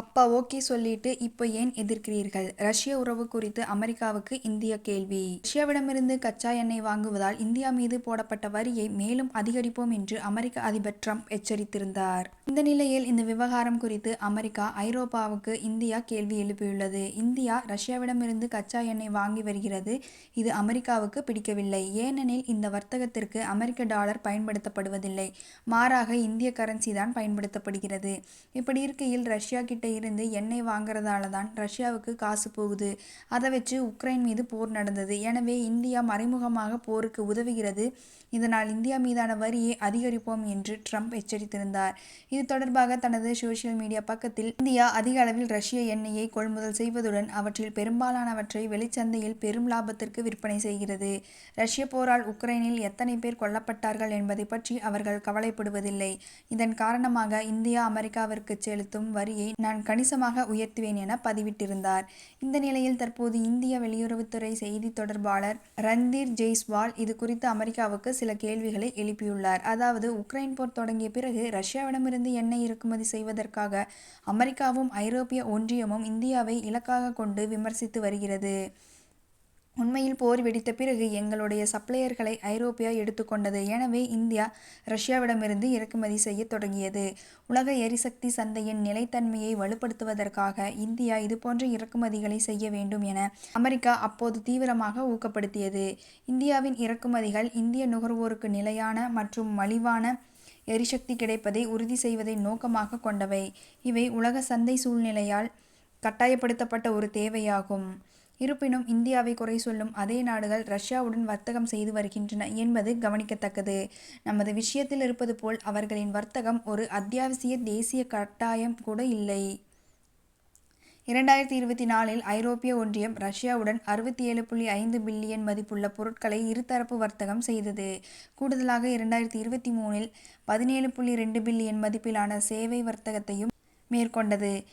அப்பா ஓகே சொல்லிட்டு இப்போ ஏன் எதிர்க்கிறீர்கள்? ரஷ்ய உறவு குறித்து அமெரிக்காவுக்கு இந்திய கேள்வி. ரஷ்யாவிடமிருந்து கச்சா எண்ணெய் வாங்குவதால் இந்தியா மீது போடப்பட்ட வரியை மேலும் அதிகரிப்போம் என்று அமெரிக்க அதிபர் ட்ரம்ப் எச்சரித்திருந்தார். இந்த நிலையில் இந்த விவகாரம் குறித்து அமெரிக்கா ஐரோப்பாவுக்கு இந்தியா கேள்வி எழுப்பியுள்ளது. இந்தியா ரஷ்யாவிடமிருந்து கச்சா எண்ணெய் வாங்கி வருகிறது. இது அமெரிக்காவுக்கு பிடிக்கவில்லை. ஏனெனில் இந்த வர்த்தகத்திற்கு அமெரிக்க டாலர் பயன்படுத்தப்படுவதில்லை. மாறாக இந்திய கரன்சி தான் பயன்படுத்தப்படுகிறது. இப்படி இருக்கையில் ரஷ்யா கிட்ட இருந்து எண்ணெய் வாங்குறதால தான் ரஷ்யாவுக்கு காசு போகுது. அதை வச்சு உக்ரைன் மீது போர் நடந்தது. எனவே இந்தியா மறைமுகமாக போருக்கு உதவுகிறது. இதனால் இந்தியா மீதான வரியை அதிகரிப்போம் என்று ட்ரம்ப் எச்சரித்திருந்தார். இது தொடர்பாக தனது சோசியல் மீடியா பக்கத்தில் இந்தியா அதிக அளவில் ரஷ்ய எண்ணெயை கொள்முதல் செய்வதுடன் அவற்றில் பெரும்பாலானவற்றை வெளிச்சந்தையில் பெரும் லாபத்திற்கு விற்பனை செய்கிறது. ரஷ்ய போரால் உக்ரைனில் எத்தனை பேர் கொல்லப்பட்டார்கள் என்பதை பற்றி அவர்கள் கவலைப்படுவதில்லை. இதன் காரணமாக இந்தியா அமெரிக்காவிற்கு செலுத்தும் வரியை நான் கணிசமாக உயர்த்துவேன் என பதிவிட்டிருந்தார். இந்த நிலையில் தற்போது இந்திய வெளியுறவுத்துறை செய்தி தொடர்பாளர் ரந்தீர் ஜெய்ஸ்வால் இது குறித்து அமெரிக்காவுக்கு சில கேள்விகளை எழுப்பியுள்ளார். அதாவது உக்ரைன் போர் தொடங்கிய பிறகு ரஷ்யாவிடமிருந்து எண்ணெய் இறக்குமதி செய்வதற்காக அமெரிக்காவும் ஐரோப்பிய ஒன்றியமும் இந்தியாவை இலக்காக கொண்டு விமர்சித்து வருகிறது. உண்மையில் போர் வெடித்த பிறகு எங்களுடைய சப்ளையர்களை ஐரோப்பியா எடுத்துக்கொண்டது. எனவே இந்தியா ரஷ்யாவிடமிருந்து இறக்குமதி செய்ய தொடங்கியது. உலக எரிசக்தி சந்தையின் நிலைத்தன்மையை வலுப்படுத்துவதற்காக இந்தியா இதுபோன்ற இறக்குமதிகளை செய்ய வேண்டும் என அமெரிக்கா அப்போது தீவிரமாக ஊக்கப்படுத்தியது. இந்தியாவின் இறக்குமதிகள் இந்திய நுகர்வோருக்கு நிலையான மற்றும் மலிவான எரிசக்தி கிடைப்பதை உறுதி செய்வதை நோக்கமாக கொண்டவை. இவை உலக சந்தை சூழ்நிலையால் கட்டாயப்படுத்தப்பட்ட ஒரு தேவையாகும். இருப்பினும் இந்தியாவை குறை சொல்லும் அதே நாடுகள் ரஷ்யாவுடன் வர்த்தகம் செய்து வருகின்றன என்பது கவனிக்கத்தக்கது. நமது விஷயத்தில் இருப்பது போல் அவர்களின் வர்த்தகம் ஒரு அத்தியாவசிய தேசிய கட்டாயம் கூட இல்லை. இரண்டாயிரத்தி இருபத்தி நாலில் ஐரோப்பிய ஒன்றியம் ரஷ்யாவுடன் அறுபத்தி ஏழு புள்ளி ஐந்து பில்லியன் மதிப்புள்ள பொருட்களை இருதரப்பு வர்த்தகம் செய்தது. கூடுதலாக இரண்டாயிரத்தி இருபத்தி மூணில் பதினேழு புள்ளி ரெண்டு பில்லியன் மதிப்பிலான சேவை வர்த்தகத்தையும் மேற்கொண்டது.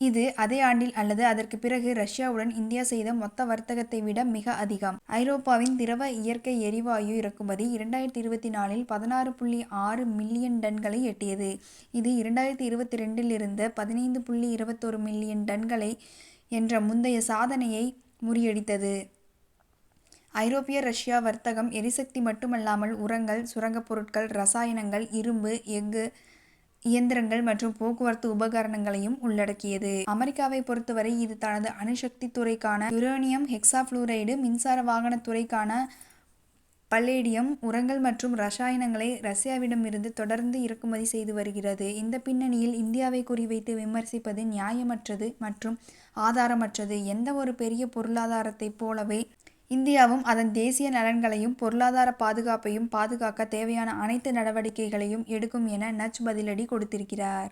இது அதே ஆண்டில் அல்லது அதற்கு பிறகு ரஷ்யாவுடன் இந்தியா செய்த மொத்த வர்த்தகத்தை விட மிக அதிகம். ஐரோப்பாவின் திரவ இயற்கை எரிவாயு இறக்குமதி இரண்டாயிரத்தி இருபத்தி நாலில் பதினாறு புள்ளி ஆறு மில்லியன் டன்களை எட்டியது. இது இரண்டாயிரத்தி இருபத்தி ரெண்டில் இருந்த பதினைந்து புள்ளி இருபத்தொரு மில்லியன் டன்களை என்ற முந்தைய சாதனையை முறியடித்தது. ஐரோப்பிய ரஷ்யா வர்த்தகம் எரிசக்தி மட்டுமல்லாமல் உரங்கள் சுரங்கப் பொருட்கள் ரசாயனங்கள் இரும்பு எஃகு இயந்திரங்கள் மற்றும் போக்குவரத்து உபகரணங்களையும் உள்ளடக்கியது. அமெரிக்காவை பொறுத்தவரை இது தனது அணுசக்தி துறைக்கான யுரேனியம் ஹெக்ஸாஃப்ளூரைடு மின்சார வாகன துறைக்கான பல்லேடியம் உரங்கள் மற்றும் ரசாயனங்களை ரஷ்யாவிடமிருந்து தொடர்ந்து இறக்குமதி செய்து வருகிறது. இந்த பின்னணியில் இந்தியாவை குறிவைத்து விமர்சிப்பது நியாயமற்றது மற்றும் ஆதாரமற்றது. எந்த ஒரு பெரிய பொருளாதாரத்தைப் போலவே இந்தியாவும் அதன் தேசிய நலன்களையும் பொருளாதார பாதுகாப்பையும் பாதுகாக்க தேவையான அனைத்து நடவடிக்கைகளையும் எடுக்கும் என நச் பதிலடி கொடுத்திருக்கிறார்.